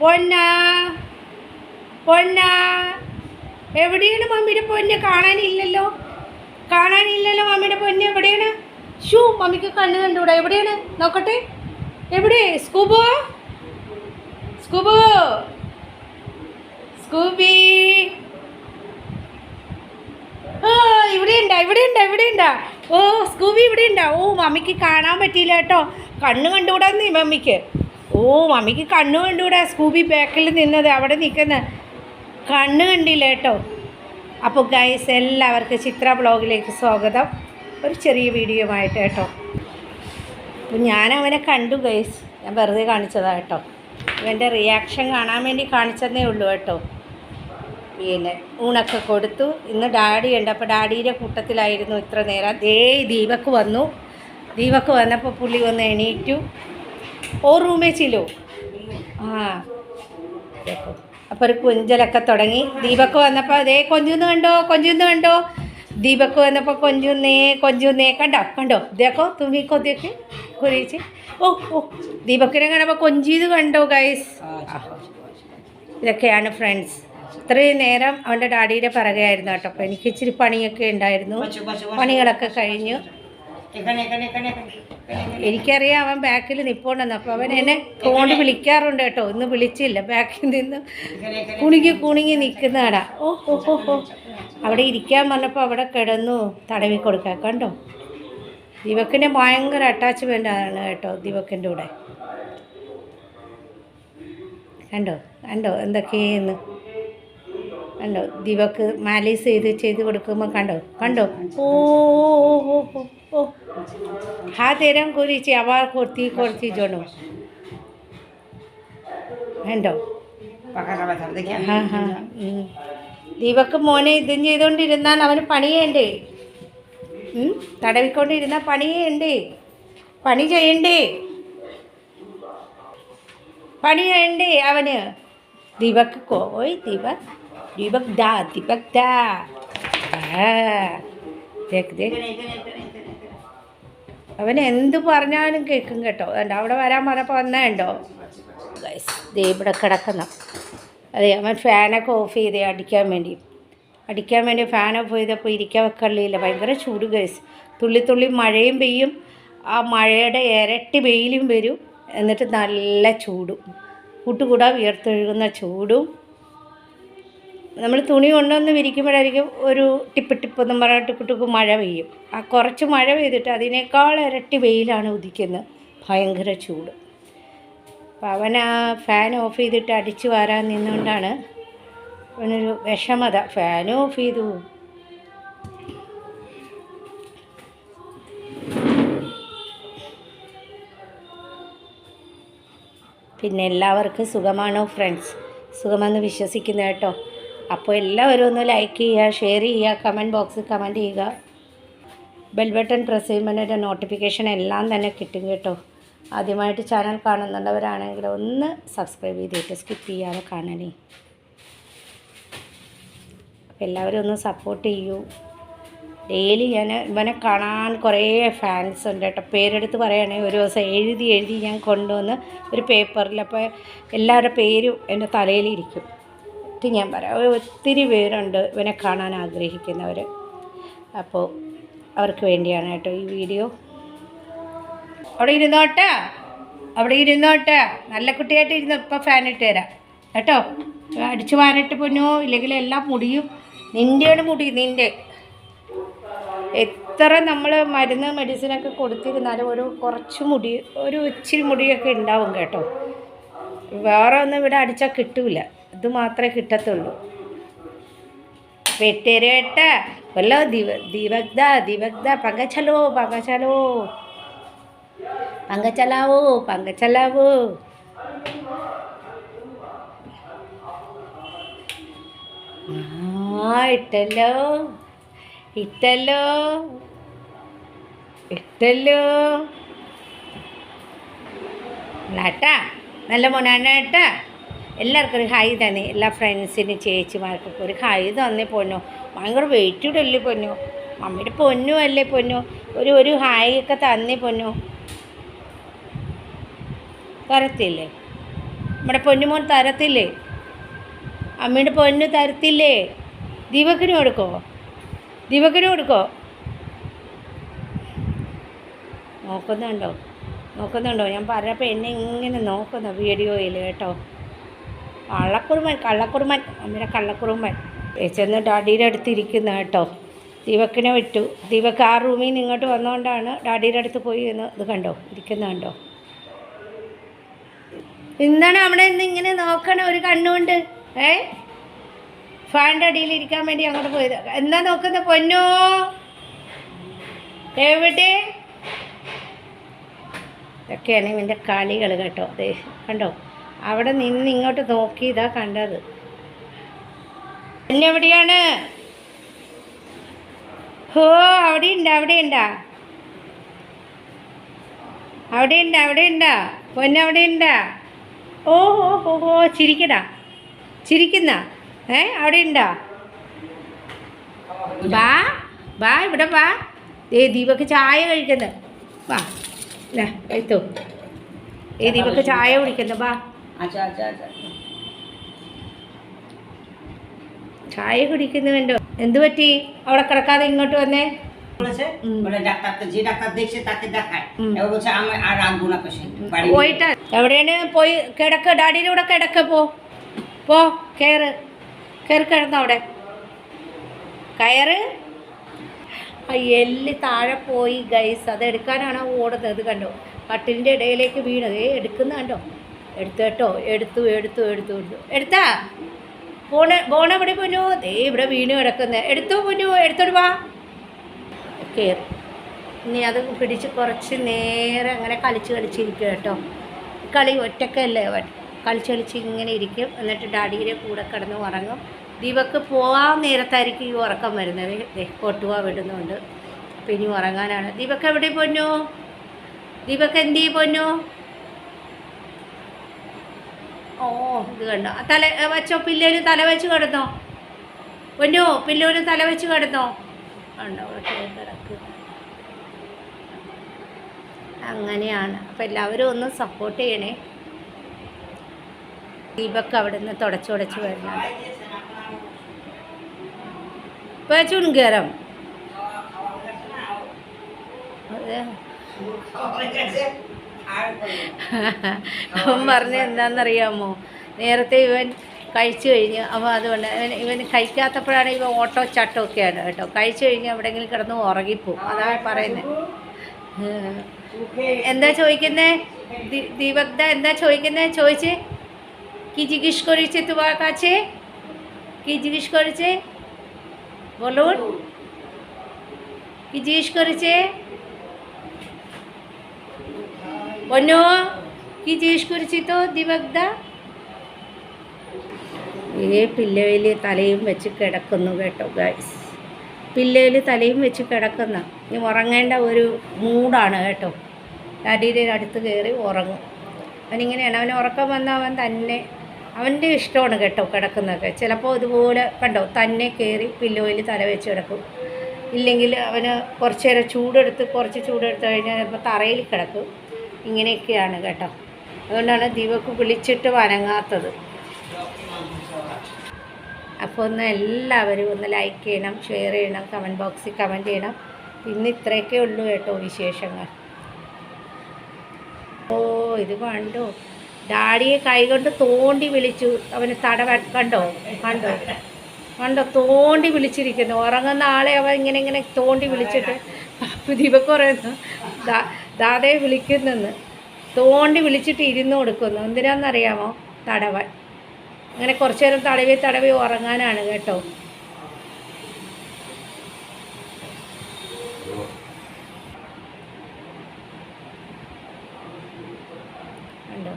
പൊന്ന പൊന്ന. എവിടെയാണ് മമ്മിയുടെ പൊന്ന്? കാണാനില്ലല്ലോ. കാണാനില്ലല്ലോ മമ്മിയുടെ പൊന്ന്. എവിടെയാണ്? ഷൂ മമ്മിക്ക് കണ്ണ് കണ്ടുകൂടാ. എവിടെയാണ്? നോക്കട്ടെ. എവിടെ? സ്കൂബോ? സ്കൂബോ? സ്കൂബി. ഓ ഇവിടെ ഉണ്ടാ ഇവിടെ ഉണ്ടാ ഇവിടെ ഉണ്ടാ ഓ സ്കൂബി ഇവിടെ ഉണ്ടാ ഓ മമ്മിക്ക് കാണാൻ പറ്റിയില്ല കേട്ടോ. കണ്ണ് നീ മമ്മിക്ക്. ഓ മമ്മിക്ക് കണ്ണ് കണ്ടുകൂടാ സ്കൂബി ബാക്കിൽ നിന്നത് അവിടെ നിൽക്കുന്ന. കണ്ണ് കണ്ടില്ല കേട്ടോ. അപ്പോൾ ഗൈസ് എല്ലാവർക്കും ചിത്ര ബ്ലോഗിലേക്ക് സ്വാഗതം. ഒരു ചെറിയ വീഡിയോ ആയിട്ട് കേട്ടോ. അപ്പോൾ ഞാൻ അവനെ കണ്ടു ഗൈസ് ഞാൻ വെറുതെ കാണിച്ചതാണ് കേട്ടോ. ഇവന്റെ റിയാക്ഷൻ കാണാൻ വേണ്ടി കാണിച്ചതേ ഉള്ളൂ കേട്ടോ. പിന്നെ ഊണൊക്കെ കൊടുത്തു. ഇന്ന് ഡാഡി ഉണ്ട്. അപ്പോൾ ഡാഡിയുടെ കൂട്ടത്തിലായിരുന്നു ഇത്ര നേരം. ദേ ദീപക്ക് വന്നു. ദീപക്ക് വന്നപ്പോൾ പുള്ളി വന്ന് എണീറ്റു. ഓ റൂമേ ചിലോ. ആ. അപ്പോൾ ഒരു കുഞ്ചലൊക്കെ തുടങ്ങി. ദീപക്ക് വന്നപ്പോൾ അതേ കൊഞ്ചുന്ന് കണ്ടോ കൊഞ്ചുന്ന് കണ്ടോ? ദീപക്ക് വന്നപ്പോൾ കൊഞ്ചുന്നേ കൊഞ്ചുന്നേ. കണ്ടോ കണ്ടോ? ഇതേക്കോ തുമ്മിക്കോ ഇതൊക്കെ കുറിച്ച് ഓ ഓ. ദീപക്കിനെ കണ്ടപ്പോൾ കൊഞ്ചീത് കണ്ടോ ഗൈസ് ഇതൊക്കെയാണ് ഫ്രണ്ട്സ് ഇത്രയും നേരം അവന്റെ ഡാഡിയുടെ പിറകെയായിരുന്നു കേട്ടോ. അപ്പോൾ എനിക്ക് ഇച്ചിരി പണിയൊക്കെ ഉണ്ടായിരുന്നു. പണികളൊക്കെ കഴിഞ്ഞു. എനിക്കറിയാം അവൻ ബാക്കിൽ നിൽപ്പുണ്ടെന്ന് അപ്പോൾ അവൻ എന്നെ ഫോണിൽ വിളിക്കാറുണ്ട് കേട്ടോ. ഇന്ന് വിളിച്ചില്ല. ബാക്കിൽ നിന്ന് കുണുങ്ങി കുണുങ്ങി നിൽക്കുന്നതാടാ. ഓ ഓ ഓ ഓ. അവിടെ ഇരിക്കാൻ പറഞ്ഞപ്പോൾ അവിടെ കിടന്നു തടവി കൊടുക്കാൻ. കണ്ടോ? ദിവക്കിന്റെ ഭയങ്കര അറ്റാച്ച്മെന്റ് ആണ് കേട്ടോ ദിവക്കിന്റെ കൂടെ. കണ്ടോ? കണ്ടോ? എന്തൊക്കെയെന്ന്? കണ്ടോ? ദിവക്ക് മാലീസ് ചെയ്ത് ചെയ്ത് കൊടുക്കുമ്പോൾ കണ്ടോ? കണ്ടോ? ഓ ഓ ഓ ഓ. ഓ হাত এরম করেছি আবার করতে করতে জন্য കണ്ടോ ഹാ ഹാ ഉം. ദീപക്ക് മോനെ ഇതും ചെയ്തുകൊണ്ടിരുന്നാൽ അവന് പണിയേണ്ടേ ഉം? തടവിക്കൊണ്ടിരുന്നാൽ പണിയേണ്ടേ പണി ചെയ്യണ്ടേ പണി ചെയ്യണ്ടേ അവന് ദീപക്ക് കോയ് ദീപക് ദീപക് ദാ ദീപക് ദാ ആ ദേഖ് ദേഖ് അവൻ എന്ത് പറഞ്ഞാലും കേൾക്കും കേട്ടോ. അതുകൊണ്ട് അവിടെ വരാൻ പറഞ്ഞപ്പോൾ വന്നേണ്ടോ ദേ ഇവിടെ കിടക്കുന്ന. അതെ അവൻ ഫാനൊക്കെ ഓഫ് ചെയ്ത് അടിക്കാൻ വേണ്ടി. അടിക്കാൻ വേണ്ടി ഫാൻ ഓഫ് ചെയ്തപ്പോൾ ഇരിക്കാൻ വെക്കള്ളിയില്ല ഭയങ്കര ചൂട് ഗൈസ് തുള്ളി തുള്ളി മഴയും പെയ്യും. ആ മഴയുടെ ഇരട്ടി വെയിലും വരും. എന്നിട്ട് നല്ല ചൂടും. കൂട്ടുകൂടാ വിയർത്തൊഴുകുന്ന ചൂടും. നമ്മൾ തുണി കൊണ്ടുവന്ന് വിരിക്കുമ്പോഴായിരിക്കും ഒരു ടിപ്പ് ടിപ്പ് എന്ന് പറഞ്ഞാൽ ടിപ്പ് ടിപ്പ് മഴ പെയ്യും. ആ കുറച്ച് മഴ പെയ്തിട്ട് അതിനേക്കാൾ ഇരട്ടി വെയിലാണ് ഉദിക്കുന്നത്. ഭയങ്കര ചൂട്. അപ്പം അവൻ ആ ഫാൻ ഓഫ് ചെയ്തിട്ട് അടിച്ചു വാരാൻ നിന്നുകൊണ്ടാണ് അവനൊരു വിഷമത. ഫാൻ ഓഫ് ചെയ്തു. പിന്നെ എല്ലാവർക്കും സുഖമാണോ ഫ്രണ്ട്സ് സുഖമെന്ന് വിശ്വസിക്കുന്നു കേട്ടോ? അപ്പോൾ എല്ലാവരും ഒന്ന് ലൈക്ക് ചെയ്യുക ഷെയർ ചെയ്യുക കമന്റ് ബോക്സിൽ കമന്റ് ചെയ്യുക. ബെൽ ബട്ടൺ പ്രസ് ചെയ്യുമ്പോൾ നോട്ടിഫിക്കേഷൻ എല്ലാം തന്നെ കിട്ടും കേട്ടോ. ആദ്യമായിട്ട് ചാനൽ കാണുന്നുള്ളവരാണെങ്കിൽ ഒന്ന് സബ്സ്ക്രൈബ് ചെയ്തിട്ട് സ്കിപ്പ് ചെയ്യാതെ കാണണേ അപ്പോൾ എല്ലാവരും ഒന്ന് സപ്പോർട്ട് ചെയ്യൂ. ഡെയിലി ഞാൻ ഇവനെ കാണാൻ കുറേ ഫാൻസ് ഉണ്ട് കേട്ടോ. പേരെടുത്ത് പറയുകയാണെങ്കിൽ ഒരു ദിവസം എഴുതി എഴുതി ഞാൻ കൊണ്ടുവന്ന് ഒരു പേപ്പറിൽ അപ്പോൾ എല്ലാവരുടെ പേരും എന്റെ തലയിലിരിക്കും എന്നിട്ട് ഞാൻ പറയാം. ഒത്തിരി പേരുണ്ട് ഇവനെ കാണാൻ ആഗ്രഹിക്കുന്നവർ അപ്പോൾ അവർക്ക് വേണ്ടിയാണ് കേട്ടോ ഈ വീഡിയോ. അവിടെ ഇരുന്നോട്ടെ. അവിടെ ഇരുന്നോട്ടെ. നല്ല കുട്ടിയായിട്ട് ഇരുന്ന് ഇപ്പം ഫാൻ ഇട്ട് തരാം. കേട്ടോ? അടിച്ചു വാനിട്ട് പൊന്നോ? ഇല്ലെങ്കിൽ എല്ലാം മുടിയും നിന്റെയാണ് മുടി നിന്റെ എത്ര നമ്മൾ മരുന്ന് മെഡിസിനൊക്കെ കൊടുത്തിരുന്നാലും ഒരു കുറച്ച് മുടി ഒരു ഇച്ചിരി മുടിയൊക്കെ ഉണ്ടാവും കേട്ടോ. വേറെ ഒന്നും ഇവിടെ അടിച്ചാൽ കിട്ടൂല. ഇത് മാത്രമേ കിട്ടത്തുള്ളൂ. വെട്ടേരേട്ട വല്ലോ ദിവ ദിവഗ്ധ ദിവഗ്ധ പങ്കച്ചലോ പങ്കച്ചലോ. പങ്കച്ചലാവോ പങ്കച്ചലാവോ. ആ ഇട്ടല്ലോ. ഇട്ടല്ലോ. ഇട്ടല്ലോ. നട്ടാ നല്ല മോനാണ് കേട്ടാ എല്ലാവർക്കും ഒരു ഹായ് തന്നെ. എല്ലാ ഫ്രണ്ട്സിനും ചേച്ചിമാർക്കൊക്കെ ഒരു ഹായ് തന്നെ പൊന്നു. ഭയങ്കര വെയിറ്റ് ഇടല്ലേ പൊന്നു. മമ്മിയുടെ പൊന്നു അല്ലേ പൊന്നു. ഒരു ഒരു ഹായ് ഒക്കെ തന്നെ പൊന്നു. തരത്തില്ലേ? നമ്മുടെ പൊന്നുമോൻ തരത്തില്ലേ? അമ്മയുടെ പൊന്നു തരത്തില്ലേ? ദീപക്കിന് കൊടുക്കോ? ദീപക്കിന് കൊടുക്കോ? നോക്കുന്നുണ്ടോ? നോക്കുന്നുണ്ടോ? ഞാൻ പറഞ്ഞപ്പോൾ എന്നെ ഇങ്ങനെ നോക്കുന്നു വീഡിയോയിൽ കേട്ടോ. കള്ളക്കുറുമൻ കള്ളക്കുറുമൻ. അമ്മയുടെ കള്ളക്കുറുമൻ. ചെന്ന് ഡാഡിയുടെ അടുത്തിരിക്കുന്ന കേട്ടോ. ദീപക്കിനെ വിട്ടു. ദീപക്ക് ആ റൂമിൽ നിന്ന് ഇങ്ങോട്ട് വന്നുകൊണ്ടാണ് ഡാഡിയുടെ അടുത്ത് പോയി എന്ന് ഇത് കണ്ടോ? ഇരിക്കുന്ന കണ്ടോ? എന്താണ് അവിടെ നിന്ന് ഇങ്ങനെ നോക്കണേ ഒരു കണ്ണുകൊണ്ട് ഏ? ഫാന്റെ അടിയിൽ ഇരിക്കാൻ വേണ്ടി അങ്ങോട്ട് പോയത്. എന്താ നോക്കുന്ന പൊന്നോ? എവിടെ? ഇതൊക്കെയാണ് ഇവന്റെ കളികൾ കേട്ടോ. അതെ കണ്ടോ? അവിടെ നിന്ന് ഇങ്ങോട്ട് നോക്കി ഇതാ കണ്ടത്. പിന്നെ എവിടെയാണ്? ഹോ അവിടെ ഉണ്ട് അവിടെ ഉണ്ടാ അവിടെ ഉണ്ട് അവിടെ ഉണ്ടാ പൊന്നവിടെ ഉണ്ടാ ഓ ഹോ ഹോ ഹോ ചിരിക്കടാ. ചിരിക്കുന്ന. ഏ അവിടെ ഉണ്ടാ ബാ ബാ ഇവിടെ ബാ ഏ ദീപക്ക് ചായ കഴിക്കുന്നത് വാ കഴിത്തോ. ഏ ദീപക്ക് ചായ കുടിക്കുന്നു ബാ അച്ഛാ അച്ഛാ അച്ഛാ. ചായ കുടിക്കുന്നുണ്ടോ? എന്തു പറ്റി? അവിടെ കിടക്കാതെ ഇങ്ങോട്ട് വന്നേ? പോയിട്ട് എവിടെയാണ്? പോയി കിടക്ക ഡാഡിയുടെ കൂടെ കിടക്ക പോ. പോ കയറ് കയറി കിടന്നു അവിടെ. കയറ്. എല്ല് താഴെ പോയി ഗൈസ് അത് എടുക്കാനാണോ ഓടുന്നത്? കണ്ടോ? കട്ടിലിന്റെ ഇടയിലേക്ക് വീണത്. എടുക്കുന്ന കണ്ടോ എടുത്തു കേട്ടോ എടുത്തു എടുത്തു എടുത്തു എടുത്തു. എടുത്താ? പോണ പോണ എവിടെ പൊന്നു? ദേ ഇവിടെ വീണ് കിടക്കുന്നത് എടുത്തു പൊന്നു എടുത്തോട്ട് വാ. കയറി ഇനി അത് പിടിച്ച് കുറച്ച് നേരം അങ്ങനെ കളിച്ച് കളിച്ചിരിക്കും കേട്ടോ. കളി ഒറ്റക്കല്ലേ? കളിച്ച് കളിച്ച് ഇങ്ങനെ ഇരിക്കും. എന്നിട്ട് ഡാഡിയുടെ കൂടെ കിടന്ന് ഉറങ്ങും. ദീപക്ക് പോകാൻ നേരത്തായിരിക്കും ഈ ഉറക്കം വരുന്നത്. കൊട്ടുക വിടുന്നുണ്ട്. ഇനി ഉറങ്ങാനാണ്. ദീപക്ക് എവിടെ പൊന്നു? ദീപക്ക് എന്ത് ചെയ്യും പൊന്നു? ഓ ഇത് കണ്ടോ തല വെച്ചോ പില്ലേലും തല വെച്ച് കിടന്നോ ഒന്നു പില്ലോലും തല വെച്ച് കിടന്നോ ഉണ്ടോ അങ്ങനെയാണ് അപ്പം എല്ലാവരും ഒന്ന് സപ്പോർട്ട് ചെയ്യണേ ദീപക്ക് അവിടെ നിന്ന് തുടച്ചുടച്ച് വരുന്നുണ്ട് ഇപ്പം ചുൺകരം അതെ അവൻ പറഞ്ഞ എന്താണെന്നറിയാമോ നേരത്തെ ഇവൻ കഴിച്ചു കഴിഞ്ഞ് അപ്പോൾ അതുകൊണ്ട് ഇവൻ ഇവൻ കഴിക്കാത്തപ്പോഴാണ് ഇവ ഓട്ടോ ചട്ടമൊക്കെയാണ് കേട്ടോ കഴിച്ചു കഴിഞ്ഞ് എവിടെയെങ്കിലും കിടന്ന് ഉറങ്ങിപ്പോവും അതാണ് പറയുന്നത് എന്താ ചോദിക്കുന്നേ ദീപക്ത എന്താ ചോദിക്കുന്നേ ചോദിച്ച് কি জিজ্ঞেস করেছে তোমার কাছে কি জিজ্ঞেস করেছে বলুন কি জিজ্ঞেস করেছে অন্য কি জিজ্ঞেস করেছি তো দিবাগদা ഈ പില്ലയിൽ തലയും വെച്ച് കിടക്കുന്നു കേട്ടോ ഗൈസ് പില്ലയിൽ തലയും വെച്ച് കിടക്കുന്ന ഇനി ഉറങ്ങേണ്ട ഒരു മൂടാണ് കേട്ടോ ഡാഡിയുടെ അടുത്ത് കയറി ഉറങ്ങും അവനിങ്ങനെയാണ് അവന് ഉറക്കം വന്നാൽ അവൻ തന്നെ അവൻ്റെ ഇഷ്ടമാണ് കേട്ടോ കിടക്കുന്നതൊക്കെ ചിലപ്പോൾ ഇതുപോലെ കണ്ടോ തന്നെ കയറി പില്ലോയിൽ തല വെച്ച് കിടക്കും ഇല്ലെങ്കിൽ അവന് കുറച്ച് നേരം ചൂടെടുത്ത് കുറച്ച് ചൂടെടുത്ത് കഴിഞ്ഞാൽ ചിലപ്പോൾ തറയിൽ കിടക്കും ഇങ്ങനെയൊക്കെയാണ് കേട്ടോ. അതുകൊണ്ടാണ് ദീപക്ക് വിളിച്ചിട്ട് വനങ്ങാത്തത് അപ്പോൾ ഒന്ന് എല്ലാവരും ഒന്ന് ലൈക്ക് ചെയ്യണം ഷെയർ ചെയ്യണം കമന്റ് ബോക്സിൽ കമന്റ് ചെയ്യണം. ഇന്ന് ഇത്രയൊക്കെ ഉള്ളൂ കേട്ടോ വിശേഷങ്ങൾ. ഓ ഇത് കണ്ടോ? ഡാഡിയെ കൈകൊണ്ട് തോണ്ടി വിളിച്ചു. അവന് തടവ കണ്ടോ? കണ്ടോ? കണ്ടോ? തോണ്ടി വിളിച്ചിരിക്കുന്നു. ഉറങ്ങുന്ന ആളെ അവൻ ഇങ്ങനെ ഇങ്ങനെ തോണ്ടി വിളിച്ചിട്ട്. ദീപക്ക് പറയുന്നു ദാ ദാതയെ വിളിക്കുന്നെന്ന് തോണ്ടി വിളിച്ചിട്ട് ഇരുന്ന് കൊടുക്കുന്നു. എന്തിനാണെന്നറിയാമോ തടവൻ. അങ്ങനെ കുറച്ചു നേരം തടവി തടവി ഉറങ്ങാനാണ് കേട്ടോ. കണ്ടോ?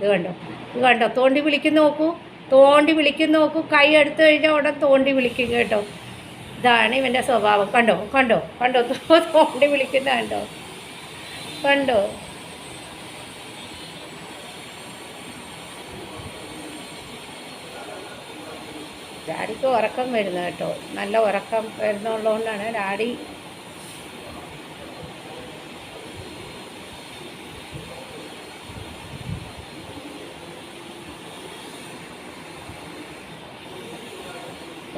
ഇത് കണ്ടോ? ഇത് കണ്ടോ? തോണ്ടി വിളിക്കുന്ന നോക്കൂ. തോണ്ടി വിളിക്കുന്ന നോക്കൂ. കൈ എടുത്തു കഴിഞ്ഞാൽ ഉടൻ തോണ്ടി വിളിക്കും കേട്ടോ. ഇതാണ് ഇവന്റെ സ്വഭാവം. കണ്ടോ? കണ്ടോ? കണ്ടോ? തോണ്ടി വിളിക്കുന്ന കണ്ടോ? കണ്ടോ? ഡാഡിക്ക് ഉറക്കം വരുന്നു കേട്ടോ. നല്ല ഉറക്കം വരുന്നുള്ളതുകൊണ്ടാണ് ഡാഡി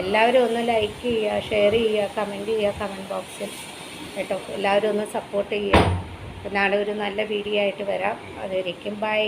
എല്ലാവരും ഒന്ന് ലൈക്ക് ചെയ്യുക ഷെയർ ചെയ്യുക കമന്റ് ചെയ്യുക കമന്റ് ബോക്സിൽ കേട്ടോ. എല്ലാവരും ഒന്ന് സപ്പോർട്ട് ചെയ്യുക. നാളെ ഒരു നല്ല വീഡിയോ ആയിട്ട് വരാം. അതുവരേക്കും ബൈ.